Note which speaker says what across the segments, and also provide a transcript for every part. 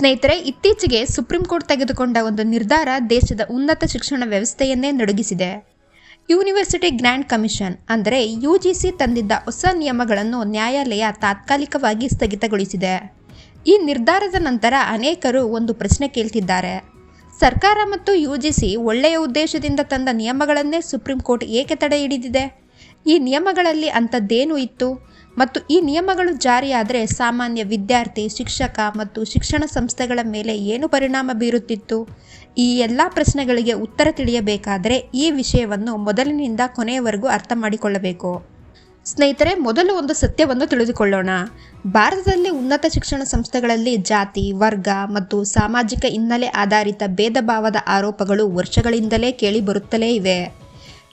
Speaker 1: ಸ್ನೇಹಿತರೆ, ಇತ್ತೀಚೆಗೆ supreme court ತೆಗೆದುಕೊಂಡ ಒಂದು ನಿರ್ಧಾರ ದೇಶದ ಉನ್ನತ ಶಿಕ್ಷಣ ವ್ಯವಸ್ಥೆಯನ್ನೇ ನಡುಗಿಸಿದೆ. ಯೂನಿವರ್ಸಿಟಿ ಗ್ರ್ಯಾಂಡ್ ಕಮಿಷನ್, ಅಂದರೆ ಯು ಜಿ ಸಿ ತಂದಿದ್ದ ಹೊಸ ನಿಯಮಗಳನ್ನು ನ್ಯಾಯಾಲಯ ತಾತ್ಕಾಲಿಕವಾಗಿ ಸ್ಥಗಿತಗೊಳಿಸಿದೆ. ಈ ನಿರ್ಧಾರದ ನಂತರ ಅನೇಕರು ಒಂದು ಪ್ರಶ್ನೆ ಕೇಳ್ತಿದ್ದಾರೆ. ಸರ್ಕಾರ ಮತ್ತು ಯು ಜಿ ಸಿ ಒಳ್ಳೆಯ ಉದ್ದೇಶದಿಂದ ತಂದ ನಿಯಮಗಳನ್ನೇ ಸುಪ್ರೀಂ ಕೋರ್ಟ್ ಏಕೆ ತಡೆ ಹಿಡಿದಿದೆ? ಈ ನಿಯಮಗಳಲ್ಲಿ ಅಂಥದ್ದೇನು ಇತ್ತು? ಮತ್ತು ಈ ನಿಯಮಗಳು ಜಾರಿಯಾದರೆ ಸಾಮಾನ್ಯ ವಿದ್ಯಾರ್ಥಿ, ಶಿಕ್ಷಕ ಮತ್ತು ಶಿಕ್ಷಣ ಸಂಸ್ಥೆಗಳ ಮೇಲೆ ಏನು ಪರಿಣಾಮ ಬೀರುತ್ತಿತ್ತು? ಈ ಎಲ್ಲ ಪ್ರಶ್ನೆಗಳಿಗೆ ಉತ್ತರ ತಿಳಿಯಬೇಕಾದರೆ ಈ ವಿಷಯವನ್ನು ಮೊದಲಿನಿಂದ ಕೊನೆಯವರೆಗೂ ಅರ್ಥ ಮಾಡಿಕೊಳ್ಳಬೇಕು. ಸ್ನೇಹಿತರೆ, ಮೊದಲು ಒಂದು ಸತ್ಯವನ್ನು ತಿಳಿದುಕೊಳ್ಳೋಣ. ಭಾರತದಲ್ಲಿ ಉನ್ನತ ಶಿಕ್ಷಣ ಸಂಸ್ಥೆಗಳಲ್ಲಿ ಜಾತಿ, ವರ್ಗ ಮತ್ತು ಸಾಮಾಜಿಕ ಹಿನ್ನೆಲೆ ಆಧಾರಿತ ಭೇದ ಭಾವದ ಆರೋಪಗಳು ವರ್ಷಗಳಿಂದಲೇ ಕೇಳಿ ಬರುತ್ತಲೇ ಇವೆ.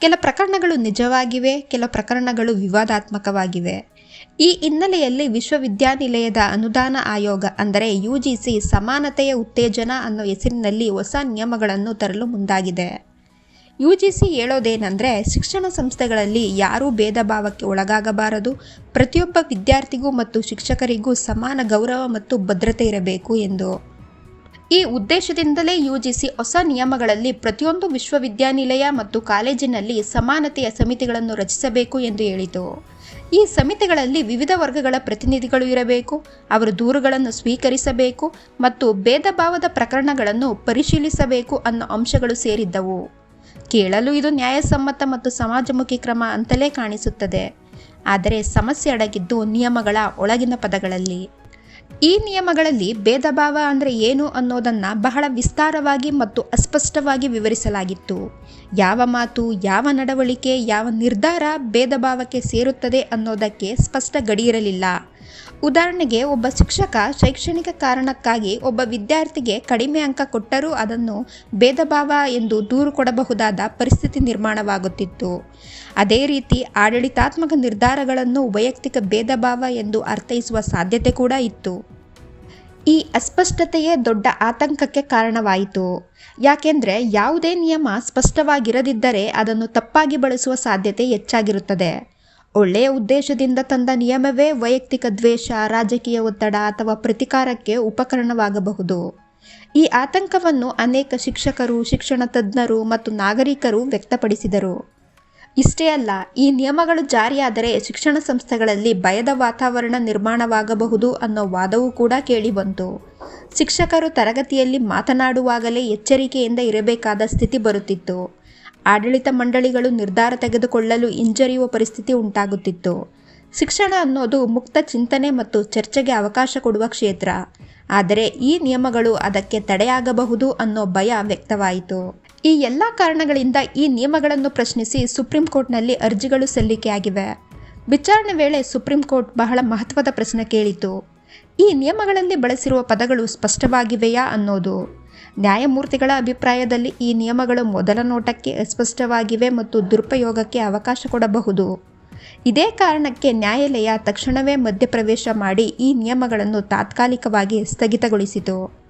Speaker 1: ಕೆಲ ಪ್ರಕರಣಗಳು ನಿಜವಾಗಿವೆ, ಕೆಲ ಪ್ರಕರಣಗಳು ವಿವಾದಾತ್ಮಕವಾಗಿವೆ. ಈ ಹಿನ್ನೆಲೆಯಲ್ಲಿ ವಿಶ್ವವಿದ್ಯಾನಿಲಯದ ಅನುದಾನ ಆಯೋಗ, ಅಂದರೆ ಯು ಜಿ ಸಿ ಸಮಾನತೆಯ ಉತ್ತೇಜನ ಅನ್ನೋ ಹೆಸರಿನಲ್ಲಿ ಹೊಸ ನಿಯಮಗಳನ್ನು ತರಲು ಮುಂದಾಗಿದೆ. ಯು ಜಿ ಸಿ ಹೇಳೋದೇನೆಂದರೆ, ಶಿಕ್ಷಣ ಸಂಸ್ಥೆಗಳಲ್ಲಿ ಯಾರೂ ಭೇದ ಭಾವಕ್ಕೆ ಒಳಗಾಗಬಾರದು. ಪ್ರತಿಯೊಬ್ಬ ವಿದ್ಯಾರ್ಥಿಗೂ ಮತ್ತು ಶಿಕ್ಷಕರಿಗೂ ಸಮಾನ ಗೌರವ ಮತ್ತು ಭದ್ರತೆ ಇರಬೇಕು ಎಂದು. ಈ ಉದ್ದೇಶದಿಂದಲೇ ಯು ಜಿಸಿ ಹೊಸ ನಿಯಮಗಳಲ್ಲಿ ಪ್ರತಿಯೊಂದು ವಿಶ್ವವಿದ್ಯಾನಿಲಯ ಮತ್ತು ಕಾಲೇಜಿನಲ್ಲಿ ಸಮಾನತೆಯ ಸಮಿತಿಗಳನ್ನು ರಚಿಸಬೇಕು ಎಂದು ಹೇಳಿತು. ಈ ಸಮಿತಿಗಳಲ್ಲಿ ವಿವಿಧ ವರ್ಗಗಳ ಪ್ರತಿನಿಧಿಗಳು ಇರಬೇಕು, ಅವರು ದೂರುಗಳನ್ನು ಸ್ವೀಕರಿಸಬೇಕು ಮತ್ತು ಭೇದ ಭಾವದ ಪ್ರಕರಣಗಳನ್ನು ಪರಿಶೀಲಿಸಬೇಕು ಅನ್ನೋ ಅಂಶಗಳು ಸೇರಿದ್ದವು. ಕೇಳಲು ಇದು ನ್ಯಾಯಸಮ್ಮತ ಮತ್ತು ಸಮಾಜಮುಖಿ ಕ್ರಮ ಅಂತಲೇ ಕಾಣಿಸುತ್ತದೆ. ಆದರೆ ಸಮಸ್ಯೆ ಅಡಗಿದ್ದು ನಿಯಮಗಳ ಒಳಗಿನ ಪದಗಳಲ್ಲಿ. ಈ ನಿಯಮಗಳಲ್ಲಿ ಭೇದ ಭಾವ ಅಂದರೆ ಏನು ಅನ್ನೋದನ್ನು ಬಹಳ ವಿಸ್ತಾರವಾಗಿ ಮತ್ತು ಅಸ್ಪಷ್ಟವಾಗಿ ವಿವರಿಸಲಾಗಿತ್ತು. ಯಾವ ಮಾತು, ಯಾವ ನಡವಳಿಕೆ, ಯಾವ ನಿರ್ಧಾರ ಭೇದ ಭಾವಕ್ಕೆ ಸೇರುತ್ತದೆ ಅನ್ನೋದಕ್ಕೆ ಸ್ಪಷ್ಟ ಗಡಿಯಿರಲಿಲ್ಲ ಉದಾಹರಣೆಗೆ, ಒಬ್ಬ ಶಿಕ್ಷಕ ಶೈಕ್ಷಣಿಕ ಕಾರಣಕ್ಕಾಗಿ ಒಬ್ಬ ವಿದ್ಯಾರ್ಥಿಗೆ ಕಡಿಮೆ ಅಂಕ ಕೊಟ್ಟರೂ ಅದನ್ನು ಭೇದ ಭಾವ ಎಂದು ದೂರು ಕೊಡಬಹುದಾದ ಪರಿಸ್ಥಿತಿ ನಿರ್ಮಾಣವಾಗುತ್ತಿತ್ತು. ಅದೇ ರೀತಿ, ಆಡಳಿತಾತ್ಮಕ ನಿರ್ಧಾರಗಳನ್ನು ವೈಯಕ್ತಿಕ ಭೇದ ಭಾವ ಎಂದು ಅರ್ಥೈಸುವ ಸಾಧ್ಯತೆ ಕೂಡ ಇತ್ತು. ಈ ಅಸ್ಪಷ್ಟತೆಯೇ ದೊಡ್ಡ ಆತಂಕಕ್ಕೆ ಕಾರಣವಾಯಿತು. ಯಾಕೆಂದರೆ, ಯಾವುದೇ ನಿಯಮ ಸ್ಪಷ್ಟವಾಗಿರದಿದ್ದರೆ ಅದನ್ನು ತಪ್ಪಾಗಿ ಬಳಸುವ ಸಾಧ್ಯತೆ ಹೆಚ್ಚಾಗಿರುತ್ತದೆ. ಒಳ್ಳೆಯ ಉದ್ದೇಶದಿಂದ ತಂದ ನಿಯಮವೇ ವೈಯಕ್ತಿಕ ದ್ವೇಷ, ರಾಜಕೀಯ ಒತ್ತಡ ಅಥವಾ ಪ್ರತಿಕಾರಕ್ಕೆ ಉಪಕರಣವಾಗಬಹುದು. ಈ ಆತಂಕವನ್ನು ಅನೇಕ ಶಿಕ್ಷಕರು, ಶಿಕ್ಷಣ ತಜ್ಞರು ಮತ್ತು ನಾಗರಿಕರು ವ್ಯಕ್ತಪಡಿಸಿದರು. ಇಷ್ಟೇ ಅಲ್ಲ, ಈ ನಿಯಮಗಳು ಜಾರಿಯಾದರೆ ಶಿಕ್ಷಣ ಸಂಸ್ಥೆಗಳಲ್ಲಿ ಭಯದ ವಾತಾವರಣ ನಿರ್ಮಾಣವಾಗಬಹುದು ಅನ್ನೋ ವಾದವೂ ಕೂಡ ಕೇಳಿಬಂತು. ಶಿಕ್ಷಕರು ತರಗತಿಯಲ್ಲಿ ಮಾತನಾಡುವಾಗಲೇ ಎಚ್ಚರಿಕೆಯಿಂದ ಇರಬೇಕಾದ ಸ್ಥಿತಿ ಬರುತ್ತಿತ್ತು. ಆಡಳಿತ ಮಂಡಳಿಗಳು ನಿರ್ಧಾರ ತೆಗೆದುಕೊಳ್ಳಲು ಹಿಂಜರಿಯುವ ಪರಿಸ್ಥಿತಿ ಉಂಟಾಗುತ್ತಿತ್ತು. ಶಿಕ್ಷಣ ಅನ್ನೋದು ಮುಕ್ತ ಚಿಂತನೆ ಮತ್ತು ಚರ್ಚೆಗೆ ಅವಕಾಶ ಕೊಡುವ ಕ್ಷೇತ್ರ. ಆದರೆ ಈ ನಿಯಮಗಳು ಅದಕ್ಕೆ ತಡೆಯಾಗಬಹುದು ಅನ್ನೋ ಭಯ ವ್ಯಕ್ತವಾಯಿತು. ಈ ಎಲ್ಲ ಕಾರಣಗಳಿಂದ ಈ ನಿಯಮಗಳನ್ನು ಪ್ರಶ್ನಿಸಿ ಸುಪ್ರೀಂ ಕೋರ್ಟ್ನಲ್ಲಿ ಅರ್ಜಿಗಳು ಸಲ್ಲಿಕೆಯಾಗಿವೆ. ವಿಚಾರಣೆ ವೇಳೆ ಸುಪ್ರೀಂ ಕೋರ್ಟ್ ಬಹಳ ಮಹತ್ವದ ಪ್ರಶ್ನೆ ಕೇಳಿತು. ಈ ನಿಯಮಗಳಲ್ಲಿ ಬಳಸಿರುವ ಪದಗಳು ಸ್ಪಷ್ಟವಾಗಿವೆಯಾ ಅನ್ನೋದು. ನ್ಯಾಯಮೂರ್ತಿಗಳ ಅಭಿಪ್ರಾಯದಲ್ಲಿ ಈ ನಿಯಮಗಳು ಮೊದಲ ನೋಟಕ್ಕೆ ಅಸ್ಪಷ್ಟವಾಗಿವೆ ಮತ್ತು ದುರುಪಯೋಗಕ್ಕೆ ಅವಕಾಶ ಕೊಡಬಹುದು. ಇದೇ ಕಾರಣಕ್ಕೆ ನ್ಯಾಯಾಲಯ ತಕ್ಷಣವೇ ಮಧ್ಯಪ್ರವೇಶ ಮಾಡಿ ಈ ನಿಯಮಗಳನ್ನು ತಾತ್ಕಾಲಿಕವಾಗಿ ಸ್ಥಗಿತಗೊಳಿಸಿತು.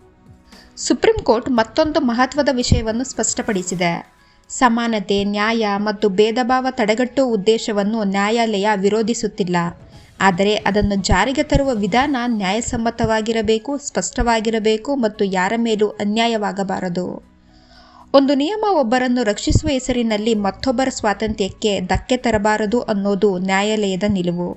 Speaker 1: ಸುಪ್ರೀಂ ಕೋರ್ಟ್ ಮತ್ತೊಂದು ಮಹತ್ವದ ವಿಷಯವನ್ನು ಸ್ಪಷ್ಟಪಡಿಸಿದೆ. ಸಮಾನತೆ, ನ್ಯಾಯ ಮತ್ತು ಭೇದಭಾವ ತಡೆಗಟ್ಟುವ ಉದ್ದೇಶವನ್ನು ನ್ಯಾಯಾಲಯ ವಿರೋಧಿಸುತ್ತಿಲ್ಲ. ಆದರೆ ಅದನ್ನು ಜಾರಿಗೆ ತರುವ ವಿಧಾನ ನ್ಯಾಯಸಮ್ಮತವಾಗಿರಬೇಕು, ಸ್ಪಷ್ಟವಾಗಿರಬೇಕು ಮತ್ತು ಯಾರ ಮೇಲೂ ಅನ್ಯಾಯವಾಗಬಾರದು. ಒಂದು ನಿಯಮ ಒಬ್ಬರನ್ನು ರಕ್ಷಿಸುವ ಹೆಸರಿನಲ್ಲಿ ಮತ್ತೊಬ್ಬರ ಸ್ವಾತಂತ್ರ್ಯಕ್ಕೆ ಧಕ್ಕೆ ತರಬಾರದು ಅನ್ನೋದು ನ್ಯಾಯಾಲಯದ ನಿಲುವು.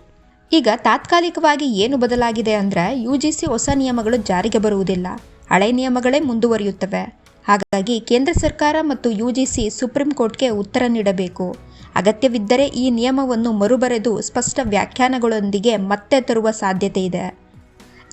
Speaker 1: ಈಗ ತಾತ್ಕಾಲಿಕವಾಗಿ ಏನು ಬದಲಾಗಿದೆ ಅಂದರೆ ಯು ಜಿ ಸಿ ಹೊಸ ನಿಯಮಗಳು ಜಾರಿಗೆ ಬರುವುದಿಲ್ಲ. ಹಳೆ ನಿಯಮಗಳೇ ಮುಂದುವರಿಯುತ್ತವೆ. ಹಾಗಾಗಿ ಕೇಂದ್ರ ಸರ್ಕಾರ ಮತ್ತು ಯು ಜಿ ಸಿ ಸುಪ್ರೀಂ ಕೋರ್ಟ್ಗೆ ಉತ್ತರ ನೀಡಬೇಕು. ಅಗತ್ಯವಿದ್ದರೆ ಈ ನಿಯಮವನ್ನು ಮರುಬರೆದು ಸ್ಪಷ್ಟ ವ್ಯಾಖ್ಯಾನಗಳೊಂದಿಗೆ ಮತ್ತೆ ತರುವ ಸಾಧ್ಯತೆ ಇದೆ.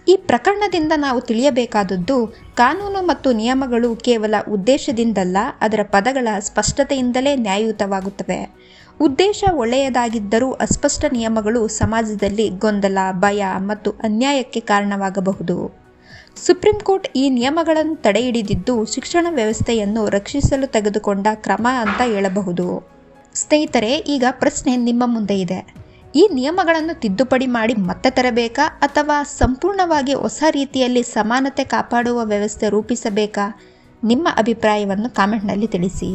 Speaker 1: ಈ ಪ್ರಕರಣದಿಂದ ನಾವು ತಿಳಿಯಬೇಕಾದದ್ದು, ಕಾನೂನು ಮತ್ತು ನಿಯಮಗಳು ಕೇವಲ ಉದ್ದೇಶದಿಂದಲ್ಲ, ಅದರ ಪದಗಳ ಸ್ಪಷ್ಟತೆಯಿಂದಲೇ ನ್ಯಾಯಯುತವಾಗುತ್ತವೆ. ಉದ್ದೇಶ ಒಳ್ಳೆಯದಾಗಿದ್ದರೂ ಅಸ್ಪಷ್ಟ ನಿಯಮಗಳು ಸಮಾಜದಲ್ಲಿ ಗೊಂದಲ, ಭಯ ಮತ್ತು ಅನ್ಯಾಯಕ್ಕೆ ಕಾರಣವಾಗಬಹುದು. ಸುಪ್ರೀಂ ಕೋರ್ಟ್ ಈ ನಿಯಮಗಳನ್ನು ತಡೆಹಿಡಿದಿದ್ದು ಶಿಕ್ಷಣ ವ್ಯವಸ್ಥೆಯನ್ನು ರಕ್ಷಿಸಲು ತೆಗೆದುಕೊಂಡ ಕ್ರಮ ಅಂತ ಹೇಳಬಹುದು. ಸ್ನೇಹಿತರೆ, ಈಗ ಪ್ರಶ್ನೆ ನಿಮ್ಮ ಮುಂದೆ ಇದೆ. ಈ ನಿಯಮಗಳನ್ನು ತಿದ್ದುಪಡಿ ಮಾಡಿ ಮತ್ತೆ ತರಬೇಕಾ ಅಥವಾ ಸಂಪೂರ್ಣವಾಗಿ ಹೊಸ ರೀತಿಯಲ್ಲಿ ಸಮಾನತೆ ಕಾಪಾಡುವ ವ್ಯವಸ್ಥೆ ರೂಪಿಸಬೇಕಾ? ನಿಮ್ಮ ಅಭಿಪ್ರಾಯವನ್ನು ಕಾಮೆಂಟ್ನಲ್ಲಿ ತಿಳಿಸಿ.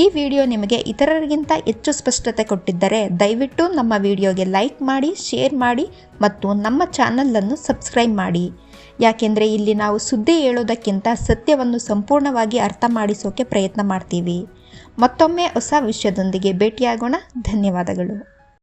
Speaker 1: ಈ ವಿಡಿಯೋ ನಿಮಗೆ ಇತರರಿಗಿಂತ ಹೆಚ್ಚು ಸ್ಪಷ್ಟತೆ ಕೊಟ್ಟಿದ್ದರೆ, ದಯವಿಟ್ಟು ನಮ್ಮ ವಿಡಿಯೋಗೆ ಲೈಕ್ ಮಾಡಿ, ಶೇರ್ ಮಾಡಿ ಮತ್ತು ನಮ್ಮ ಚಾನಲನ್ನು ಸಬ್ಸ್ಕ್ರೈಬ್ ಮಾಡಿ. ಯಾಕೆಂದರೆ ಇಲ್ಲಿ ನಾವು ಸುದ್ದಿ ಹೇಳೋದಕ್ಕಿಂತ ಸತ್ಯವನ್ನು ಸಂಪೂರ್ಣವಾಗಿ ಅರ್ಥ ಮಾಡಿಸೋಕೆ ಪ್ರಯತ್ನ ಮಾಡ್ತೀವಿ. ಮತ್ತೊಮ್ಮೆ ಹೊಸ ವಿಷಯದೊಂದಿಗೆ ಭೇಟಿಯಾಗೋಣ. ಧನ್ಯವಾದಗಳು.